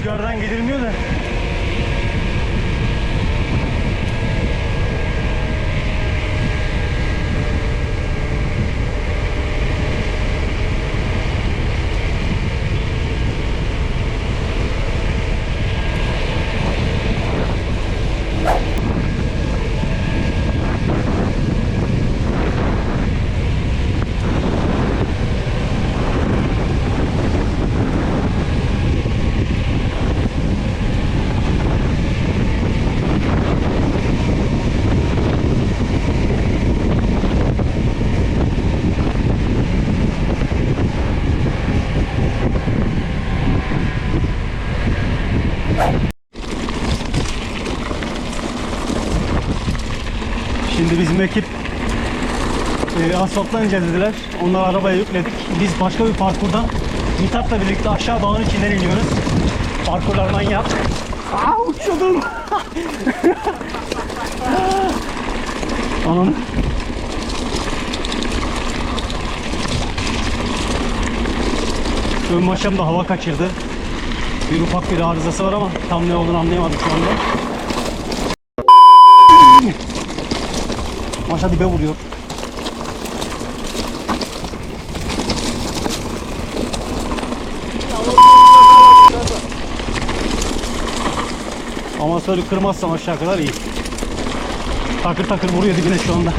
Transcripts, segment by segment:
Rüzgardan gidilmiyor da. Şimdi bizim ekip e, asfalttan dediler. Onları arabaya yükledik. Biz başka bir parkurdan Mithat'la birlikte aşağı dağın içinden iniyoruz. Parkurlardan yap. Aa uçuyordum. Anam. Ön maşam da hava kaçırdı. Bir ufak bir arızası var ama tam ne olduğunu anlayamadım şu anda. Maşa dibe vuruyor. Amasörü kırmazsam aşağı kadar iyi. Takır takır vuruyor dibine şu anda.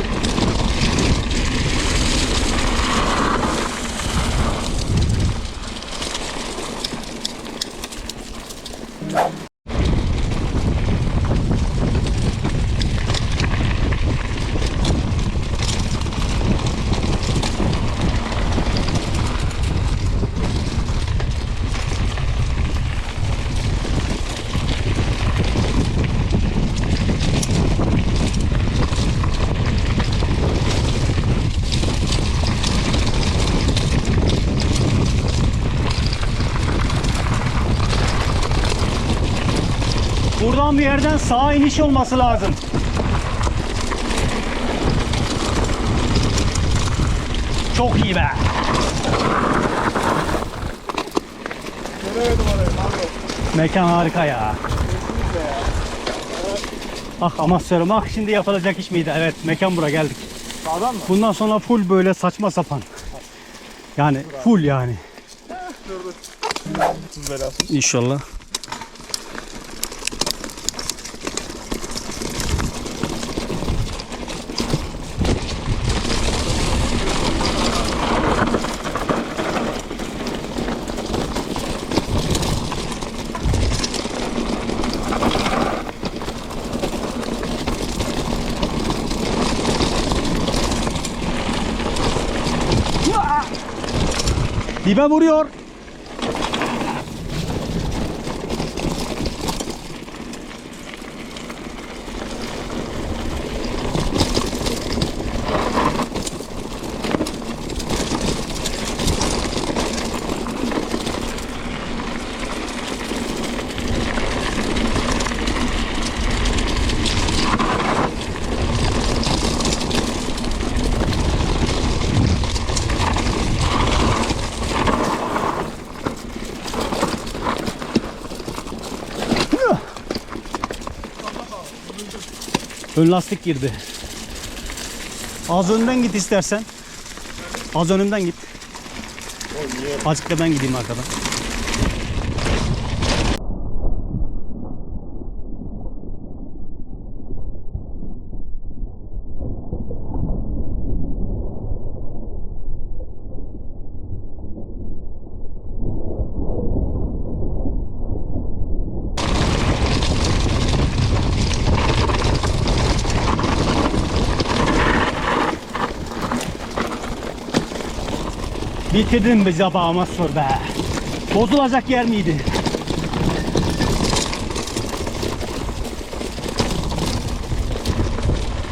Yerden sağa iniş olması lazım. Çok iyi be. Göremedim orayı pardon. Mekan harika ya. Ah amasörüm ah şimdi yapılacak iş miydi? Evet mekan bura geldik. Sağdan mı? Bundan sonra full böyle saçma sapan. Yani full yani. Dur dur. Belası. İnşallah. Dibe vuruyor. Ön lastik girdi. Az önden git istersen. Az önünden git. Azıcık da ben gideyim arkadan. Bitirdin bizi ama sor be. Bozulacak yer miydi?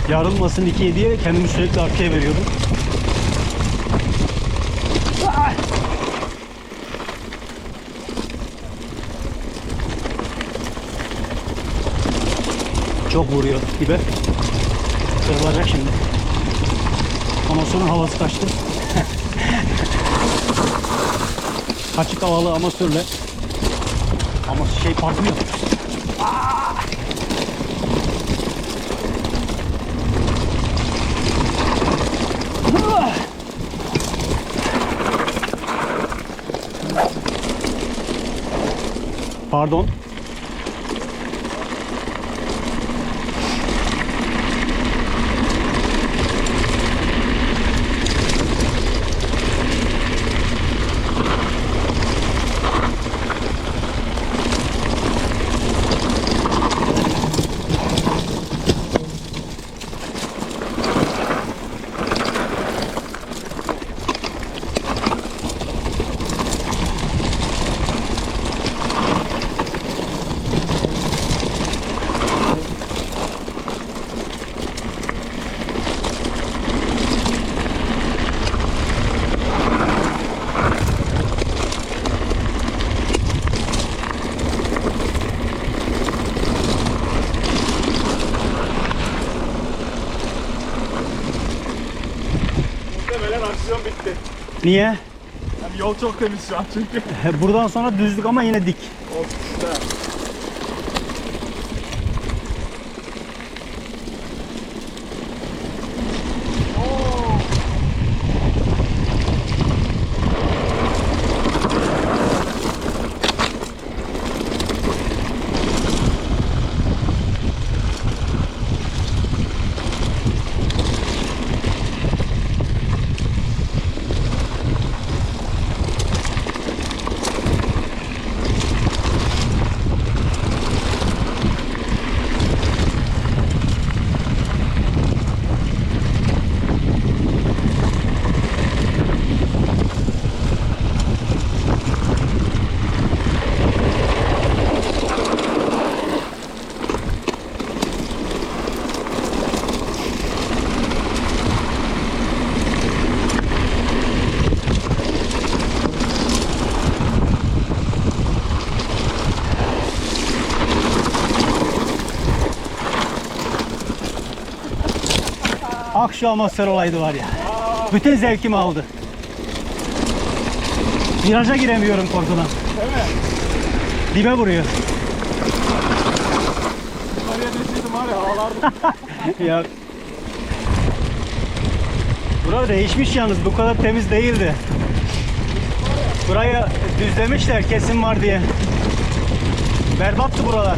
Yarılmasın ikiye diye kendimi sürekli arkaya veriyordum. Çok vuruyor gibi. Kırılacak şimdi. Ama sonra havası kaçtı. Açık havalı amatörle Ama şey! Ah! Pardon. Niye? Yani yol çok temiz şu an çünkü. Buradan sonra düzlük ama yine dik. Akşam atmosfer olaydı var ya. Bütün zevkimi aldı. Viraja giremiyorum korkudan. Değil? Dibe vuruyor. Oraya düşürdüm var ya havalardı. ya. Bura değişmiş yalnız bu kadar temiz değildi. Burayı düzlemişler kesim var diye. Berbattı buralar.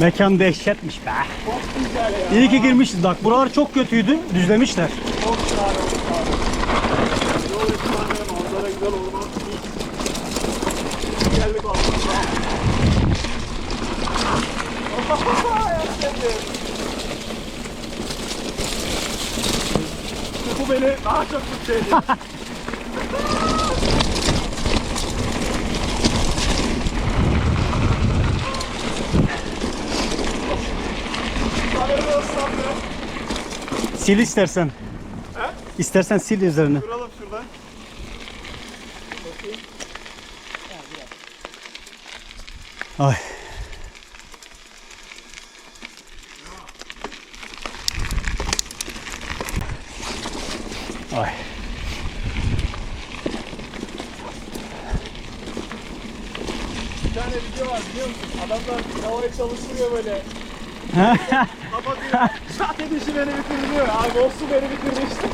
Mekan dehşetmiş be. Çok güzel ya. İyi ki girmişiz bak. Buralar çok kötüydü. Düzlemişler. Çok güzel olmuş abi. Yol efsane, manzara güzel olmaz. İyi. Geldik vallahi. Bu beni daha çok mutlu ediyor. Sil istersen. He? İstersen sil üzerine. Duralım şuradan. Ay. Ay. Bir tane video var biliyor musun? Adamlar havaya çalıştırıyor böyle. Kapatıyor. Şat edişi beni bitirdi. Abi o su beni bitirdi işte.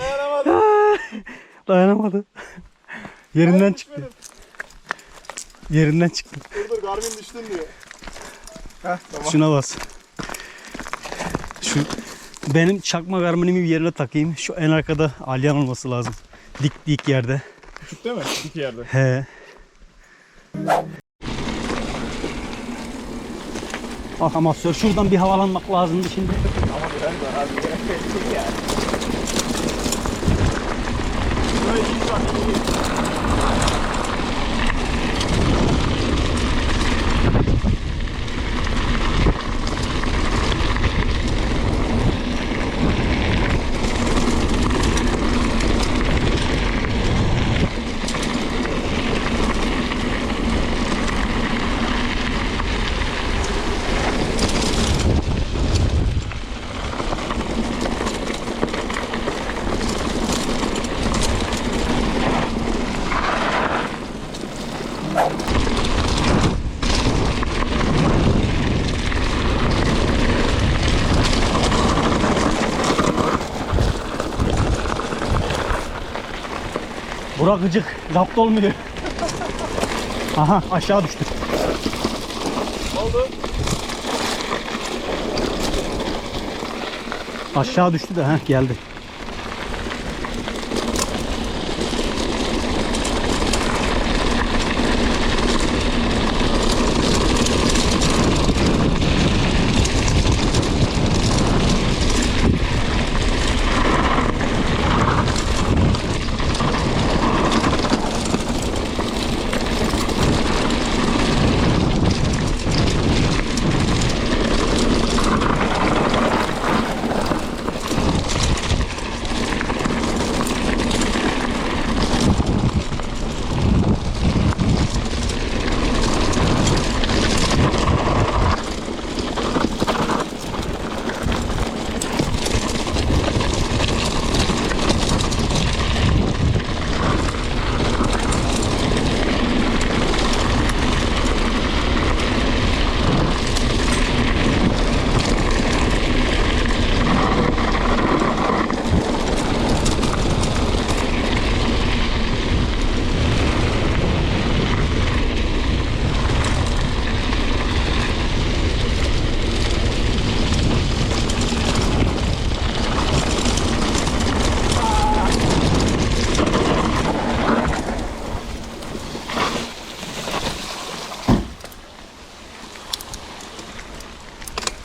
Dayanamadım. Dayanamadı. Yerinden çıktı. Yerinden çıktı. Dur dur Garmin düştün diyor. Heh tamam. Şuna bas. Şu benim çakma garminimi bir yerine takayım. Şu en arkada alyan olması lazım. Dik dik yerde. Küçük değil mi? İki yerde. He. Bak amatör şuradan bir havalanmak lazımdı şimdi. Ama biraz daha abi. Mas isso aqui Burak gıcık. Zapt olmuyor. Aha aşağı düştü. Oldu? Aşağı düştü de heh, geldi.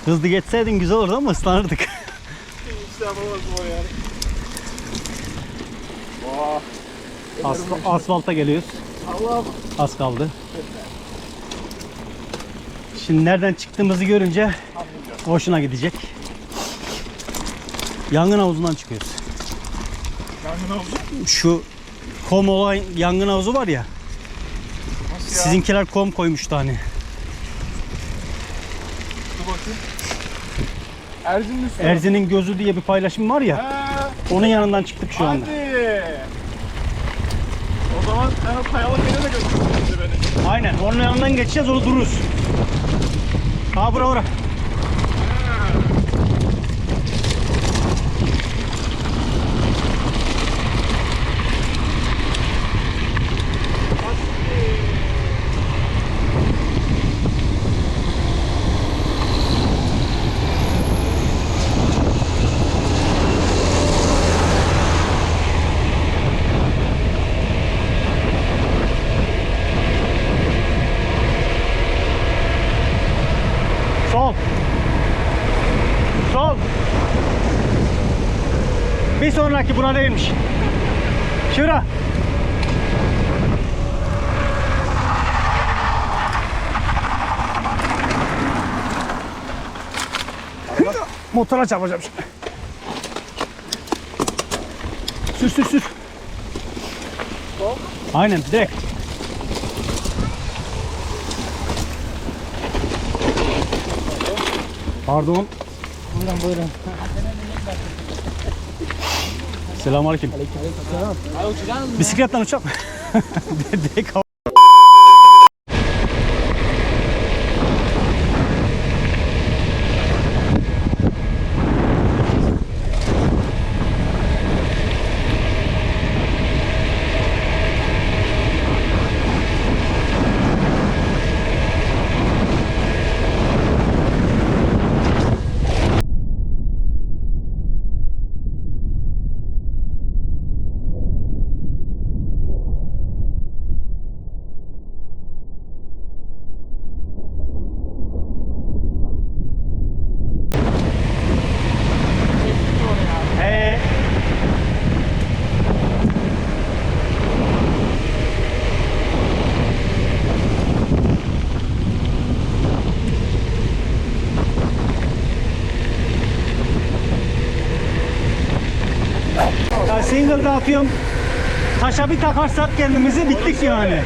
Hızlı geçseydin güzel olurdu ama ıslanırdık. Hiç de yapamazdım o yani. Oha. As asfalta geliyoruz. Allah'ım. Az kaldı. Şimdi nereden çıktığımızı görünce hoşuna gidecek. Yangın havuzundan çıkıyoruz. Yangın olacak. Şu kom olan yangın havuzu var ya. Nasıl ya? Sizinkiler kom koymuştu hani. Dur bakayım. Erzin'in üstü. Erzin'in gözü diye bir paylaşım var ya. He. Onun yanından çıktık şu anda. Hadi. O zaman sen o kayalık yere de götürdün beni. Aynen. Onun yanından geçeceğiz onu dururuz. Ha bura bura. Bir sonraki buna değilmiş. Şura. Motora çarpacağım şimdi. Sür sür sür. Aynen direkt. Pardon. Buyurun buyurun. Selamünaleyküm. Bisikletten uçak mı? Atıyorum taşa bir takarsak kendimizi bittik yani.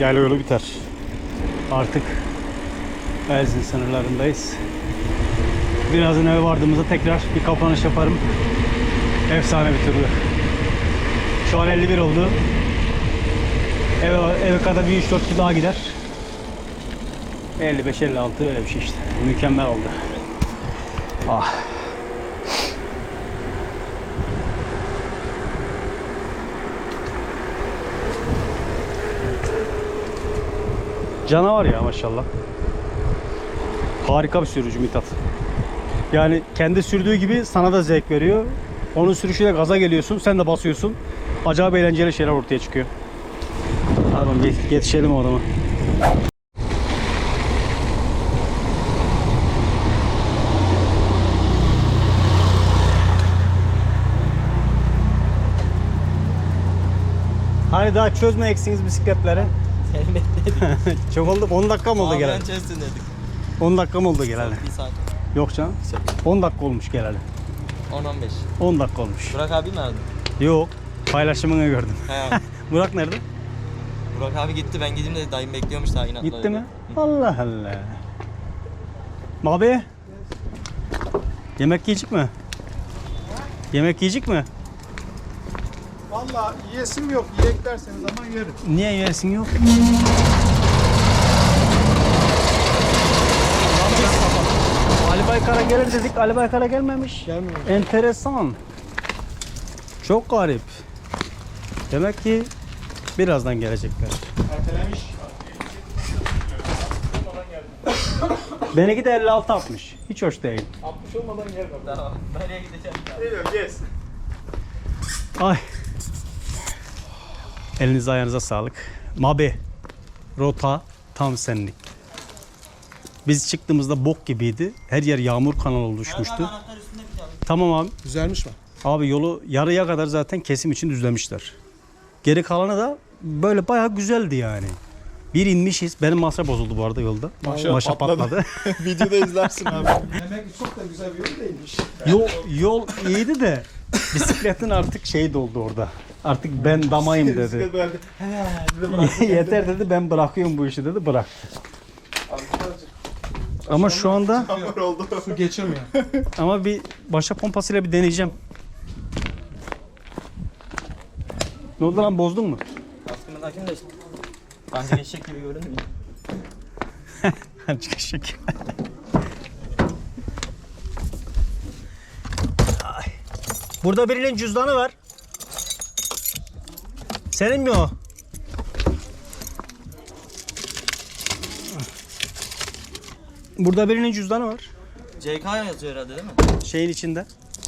Yayla yolu biter. Artık Elzin sınırlarındayız. Birazdan eve vardığımızda tekrar bir kapanış yaparım. Efsane bir turdu. Şu an 51 oldu. Eve, eve kadar bir 3-4 kilo daha gider. 55-56 öyle bir şey işte. Mükemmel oldu. Ah. Canavar ya maşallah. Harika bir sürücü Mithat. Yani kendi sürdüğü gibi sana da zevk veriyor. Onun sürüşüyle gaza geliyorsun, sen de basıyorsun. Acayip eğlenceli şeyler ortaya çıkıyor. Tamam yet- yetişelim o adama. Hani daha çözmeyeceksiniz bisikletleri? Çok oldu. 10 dakika mı oldu Abi ben geleli? dedik. 10 dakika mı oldu geleli? Bir saat. Yok canım. 10 dakika olmuş geleli. 10-15. 10 dakika olmuş. Burak abi mi aradın? Yok. Paylaşımını gördüm. He. Burak nerede? Burak abi gitti ben gideyim dedi. Dayım bekliyormuş daha inatla. Gitti mi? Allah Allah. Abi. Yemek yiyecek mi? Yemek yiyecek mi? Valla yiyesim yok. Yiyek derseniz ama yerim. Niye yersin yok? Ali Baykar'a gelir dedik. Ali Baykar'a gelmemiş. Gelmiyor. Enteresan. Çok garip. Demek ki birazdan gelecekler. Ertelemiş. Benimki de 56 atmış. Hiç hoş değil. 60 olmadan yerim. Tamam. Nereye gideceğim? Geliyorum yes. Ay. Elinize ayağınıza sağlık. Mabe. Rota tam senlik. Biz çıktığımızda bok gibiydi. Her yer yağmur kanalı oluşmuştu. Tamam abi. Güzelmiş mi? Abi yolu yarıya kadar zaten kesim için düzlemişler. Geri kalanı da böyle bayağı güzeldi yani. Bir inmişiz. Benim masa bozuldu bu arada yolda. Maşa Maşa patladı. patladı. Videoda izlersin abi. Demek ki çok da güzel bir yol değilmiş. yol, yol iyiydi de bisikletin artık şey doldu orada. Artık ben damayım dedi. Yeter dedi ben bırakıyorum bu işi dedi bıraktı. Ama şu anda Hamur oldu. Su geçirmiyor. ama bir başa pompasıyla bir deneyeceğim. Ne oldu lan bozdun mu? Aslında takayım da işte. Bence eşek gibi görünmüyor. Çıkışık. Burada birinin cüzdanı var. Senin mi o? Burada birinin cüzdanı var. CK yazıyor herhalde değil mi? Şeyin içinde.